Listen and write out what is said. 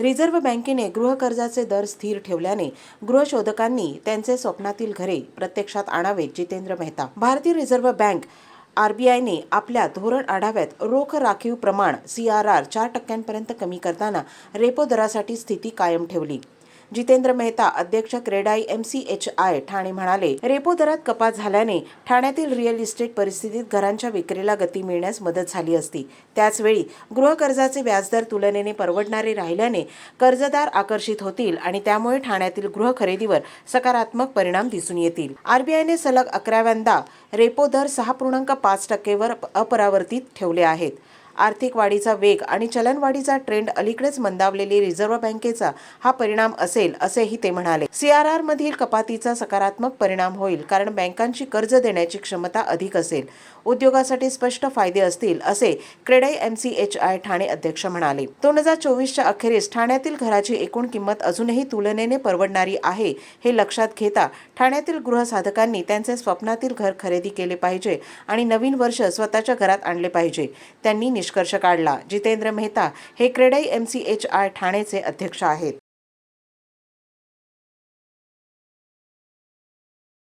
Reserve बँकेने गृहकर्जाचे दर स्थिर ठेवल्याने गृहशोधकांनी त्यांचे स्वप्नातील घरे प्रत्यक्षात आणावेत जितेंद्र मेहता. भारतीय रिझर्व्ह बँक आरबीआयने आपल्या धोरण आढाव्यात रोख राखीव प्रमाण सी आर आर चार टक्क्यांपर्यंत कमी करताना रेपो दरासाठी स्थिती कायम ठेवली. जितेंद्र मेहता अध्यक्ष CREDAI M C H I Thane म्हणाले रेपो दरात कपात झाल्याने ठाण्यातील रिअल इस्टेट परिस्थितीत घरांच्या विक्रीला गती मिळण्यास मदत झाली असती. त्याचवेळी गृहकर्जाचे व्याजदर तुलनेने परवडणारे राहिल्याने कर्जदार आकर्षित होतील आणि त्यामुळे ठाण्यातील गृह खरेदीवर सकारात्मक परिणाम दिसून येतील. आरबीआयने सलग अकराव्यांदा रेपो दर सहा पूर्णांक पाच टक्केवर अपरावर्तित ठेवले आहेत. आर्थिक वाढीचा वेग आणि चलनवाढीचा ट्रेंड अलीकडेच मंदावलेली रिझर्व्ह बँकेचा हा परिणाम असेल असेही ते म्हणाले. सीआरआर मधील कपातीचा सकारात्मक परिणाम होईल कारण बँकांची कर्ज देण्याची क्षमता अधिक असेल. उद्योगासाठी स्पष्ट फायदे असतील असे CREDAI M C H I Thane अध्यक्ष म्हणाले. दोन हजार चोवीसच्या अखेरीस ठाण्यातील घराची एकूण किंमत अजूनही तुलनेने परवडणारी आहे हे लक्षात घेता ठाण्यातील गृहसाधकांनी त्यांचे स्वप्नातील घर खरेदी केले पाहिजे आणि नवीन वर्ष स्वतःच्या घरात आणले पाहिजे. त्यांनी निष्कर्ष काढला. जितेंद्र मेहता हे CREDAI M C H I ठाणेचे अध्यक्ष आहेत.